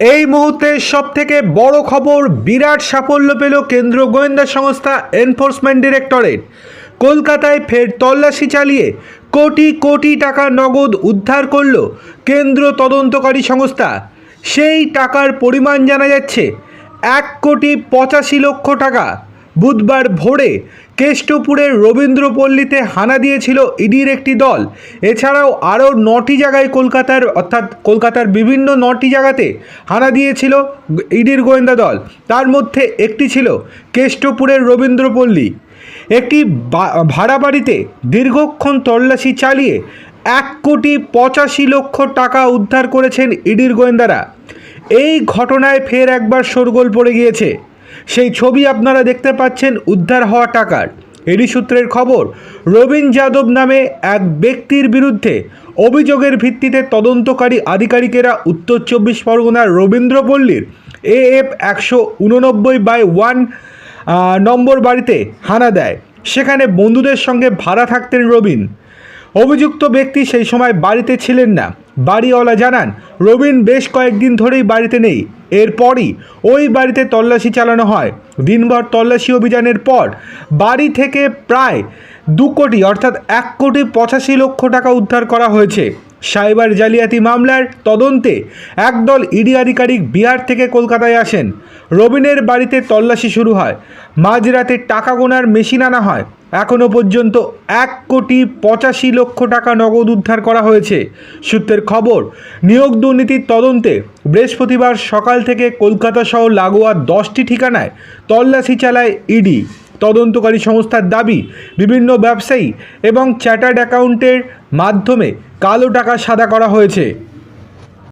এই মুহূর্তে সব থেকে বড় খবর বিরাট সাফল্য পেল কেন্দ্র গোয়েন্দা সংস্থা এনফোর্সমেন্ট ডিরেক্টরেট। কলকাতায় ফের তল্লাশি চালিয়ে কোটি কোটি টাকা নগদ উদ্ধার করল কেন্দ্র তদন্তকারী সংস্থা। সেই টাকার পরিমাণ জানা যাচ্ছে এক কোটি পঁচাশি লক্ষ টাকা। বুধবার ভোরে কেষ্টপুরের রবীন্দ্রপল্লীতে হানা দিয়েছিল ইডির একটি দল। এছাড়াও আরও নটি জায়গায় কলকাতার, অর্থাৎ কলকাতার বিভিন্ন নটি জায়গাতে হানা দিয়েছিল ইডির গোয়েন্দা দল। তার মধ্যে একটি ছিল কেষ্টপুরের রবীন্দ্রপল্লী। একটি ভাড়া বাড়িতে দীর্ঘক্ষণ তল্লাশি চালিয়ে এক কোটি পঁচাশি লক্ষ টাকা উদ্ধার করেছেন ইডির গোয়েন্দারা। এই ঘটনায় ফের একবার শোরগোল পড়ে গিয়েছে। সেই ছবি আপনারা দেখতে পাচ্ছেন উদ্ধার হওয়া টাকার। এরই সূত্রের খবর, রবীন যাদব নামে এক ব্যক্তির বিরুদ্ধে অভিযোগের ভিত্তিতে তদন্তকারী আধিকারিকেরা উত্তর চব্বিশ পরগনার রবীন্দ্রপল্লীর এ এফ একশো উননব্বই বাই ওয়ান নম্বর বাড়িতে হানা দেয়। সেখানে বন্ধুদের সঙ্গে ভাড়া থাকতেন রবিন। অভিযুক্ত ব্যক্তি সেই সময় বাড়িতে ছিলেন না। বাড়িওয়ালা জানান, রবিন বেশ কয়েকদিন ধরেই বাড়িতে নেই। এরপরই ওই বাড়িতে তল্লাশি চালানো হয়। দিনভর তল্লাশি অভিযানের পর বাড়ি থেকে প্রায় দু কোটি অর্থাৎ এক কোটি পঁচাশি লক্ষ টাকা উদ্ধার করা হয়েছে। সাইবার জালিয়াতি মামলার তদন্তে একদল ইডি আধিকারিক বিহার থেকে কলকাতায় আসেন। রবিনের বাড়িতে তল্লাশি শুরু হয়। মাঝরাতে টাকা গোনার মেশিন আনা হয়। এখনও পর্যন্ত এক কোটি পঁচাশি লক্ষ টাকা নগদ উদ্ধার করা হয়েছে। সূত্রের খবর, নিয়োগ দুর্নীতির তদন্তে বৃহস্পতিবার সকাল থেকে কলকাতা সহ লাগোয়া দশটি ঠিকানায় তল্লাশি চালায় ইডি। তদন্তকারী সংস্থার দাবি, বিভিন্ন ব্যবসায়ী এবং চ্যাটার্ড অ্যাকাউন্টের মাধ্যমে কালো টাকা সাদা করা হয়েছে।